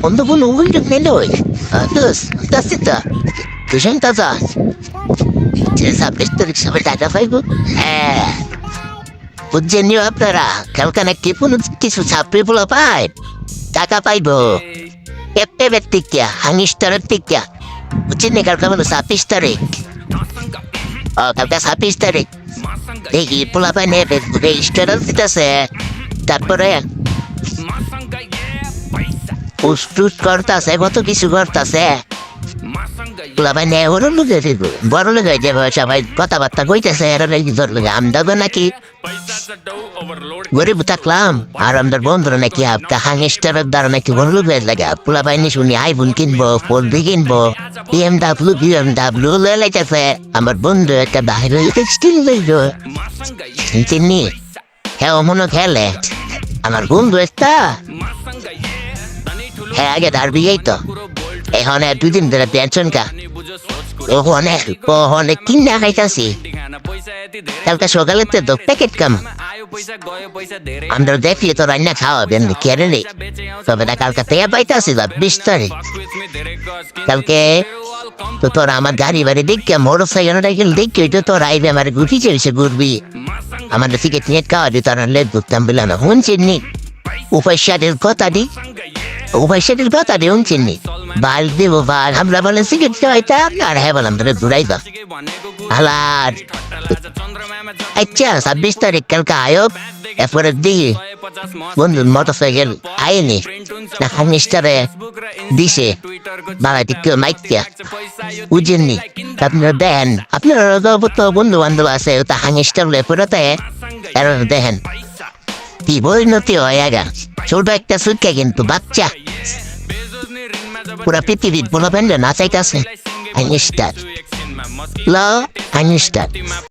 Ne loy? Ados, das ist da. Kışın taza. Sen সাবলিস্টার হিসাবে টাকা পাইব হ্যাঁ বুঝছেন আপনারা কালকানে কি কোনো কিছু ছাপড়ি বলো পাই টাকা পাইব এপ্টেবের টিকিয়া হাঙ্গিস্টারের টিকিয়া বুঝছেন নি কালকা মানে ছাব্বিশ তারিখ ও কালকা ছাব্বিশ তারিখ দেখি পোলা পাই নেবে রেজিস্টার দিতেছে তারপরে পুস্টুস করতেছে, কত কিছু করতেছে। পোলা পাই নেই ওর লোকে বড় লোক যাবে সবাই কথাবার্তা কইতেছে, এরা নাকি ধর লোকে আমদাবে নাকি? গরিব থাকলাম, আর আমাদের বন্ধুরা নাকি আপকা হাঙ্গেস্টারের দ্বারা নাকি বড় লোক লাগে। পোলা পাই নি শুনি আইফোন কিনবো, ফোন বি কিনবো। বিএমডাব্লিউ বিএমডাব্লিউ লয়ে লাইতেছে। আমার বন্ধু একটা বাইরে স্টিল লইলো। চিনি হ্যাঁ মনে খেলে। আমার বন্ধু একটা হ্যাঁ আগে তার বিয়েই তো। এখন দুদিন ধরে পেনশন কা। ওখানে কিনা কালকে প্যাকেট কাম না কালকে তো তোর আমার গাড়ি বাড়ি গেলে দেখি তোর আইবে গুটি চেয়েছে ঘুরবি। আমার টিকিট নিয়ে খাওয়া দিত আর লেট ঘুরতাম বলে না শুনছেন নি উপায় কথা দি। বাল দেব বাল আমরা বলে সিগারেট খাওয়াইতাম আর হ্যাঁ বললাম তোরা ঘুরাইবা হালার। আচ্ছা ছাব্বিশ তারিখ কালকে আয়ব এরপরে দিই বন্ধু মোটর সাইকেল আয়নি না হানিস্টারে দিছে। বাবা টিকে মাইকিয়া বুঝেননি আপনারা দেখেন, আপনারা তো বন্ধু বান্ধব আছে, তা হানিস্টার লেপুরতে এরা দেখেন। কি পরিণতি হয় আগা। ছোট একটা সুটকা কিন্তু বাচ্চা। পুরা পৃথিবীর বলবেন না চাইতেছে। হানিস্টার ল হানিস্টার